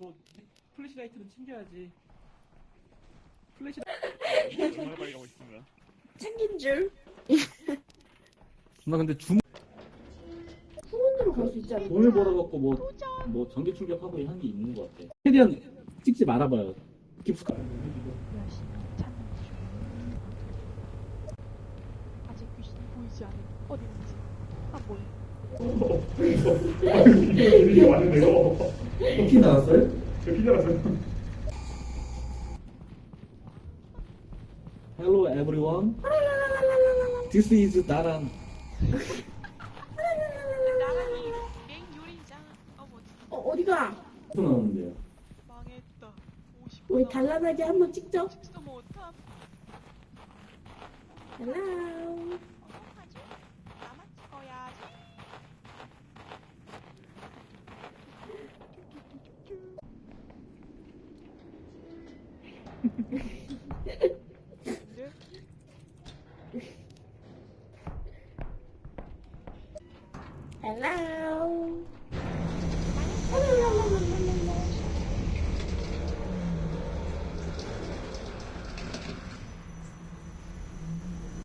뭐 플래시라이트는 챙겨야지. 플래시 정말 빨리 가고 있습니다. 챙긴 줄. 나 근데 주 후원으로 갈 수 있지 않을까? 돈을 벌어갖고 뭐, 뭐 전기 출력하고 한게 있는 것 같아. 최대한 찍지 말아봐요. 깊숙한. 열심히 찾는 중. 아직 귀신이 보이지 않은 어디 있는지 안 보여. 이게 왔는데요. 피 나왔어요? 저 피자라서요. Hello everyone. This is 나란. 나란히 맹. 어 뭐지? 어, 어디가? 또 나오는데요. 망했다. 50. 우리 단란하게 한번 찍죠? 찍지도 못함. 헬로. 어떡하지? 나만 찍어야지. 근데 헬로.